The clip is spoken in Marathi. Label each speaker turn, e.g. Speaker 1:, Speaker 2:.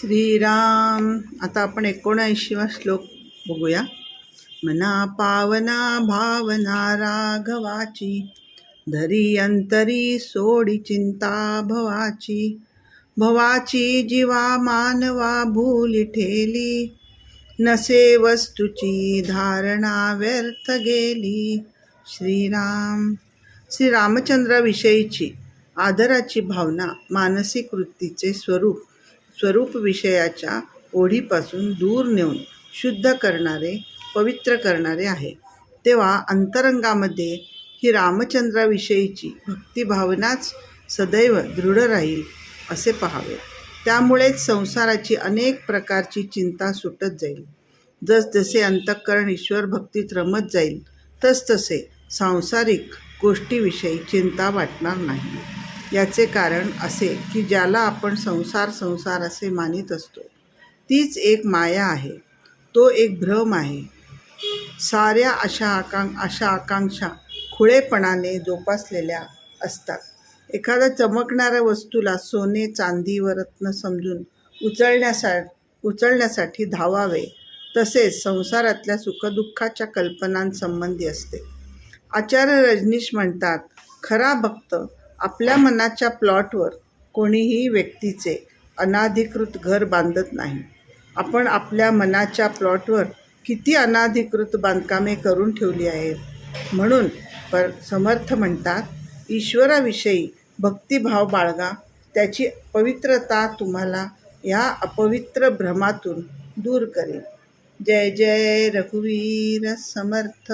Speaker 1: श्रीराम. आता आपण एकोणऐंशीवा श्लोक बघूया. मना पावना भावना राघवाची धरी अंतरी सोडी चिंता भवाची. भवाची जीवा मानवा भूली ठेली नसे वस्तूची धारणा व्यर्थ गेली. श्रीराम. श्री रामचंद्राविषयीची आदराची भावना मानसिक वृत्तीचे स्वरूप स्वरूप विषयाच्या ओढीपासून दूर नेऊन शुद्ध करणारे पवित्र करणारे आहे. तेव्हा अंतरंगामध्ये ही रामचंद्राविषयीची भक्तिभावनाच सदैव दृढ राहील असे पहावे. त्यामुळेच संसाराची अनेक प्रकारची चिंता सुटत जाईल. जसजसे अंतःकरण ईश्वर भक्तीत रमत जाईल तसतसे सांसारिक गोष्टीविषयी चिंता वाटणार नाही. याचे कारण असे की ज्याला आपण संसार संसार असे मानित असतो तीच एक माया आहे. तो एक भ्रम आहे. साऱ्या अशा आकांक अशा आकांक्षा खुळेपणाने जोपासलेल्या असतात. एखाद्या चमकणाऱ्या वस्तूला सोने चांदी व रत्न समजून उचलण्यासा उचलण्यासाठी धावावे तसेच संसारातल्या सुखदुःखाच्या कल्पनांसंबंधी असते. आचार्य रजनीश म्हणतात खरा भक्त आपल्या मनाच्या प्लॉटवर कोणीही व्यक्तीचे अनाधिकृत घर बांधत नाही. आपण आपल्या मनाच्या प्लॉटवर किती अनाधिकृत बांधकामे करून ठेवली आहेत? म्हणून पर समर्थ म्हणतात ईश्वराविषयी भक्तिभाव बाळगा. त्याची पवित्रता तुम्हाला या अपवित्र भ्रमातून दूर करेल. जय जय रघुवीर समर्थ.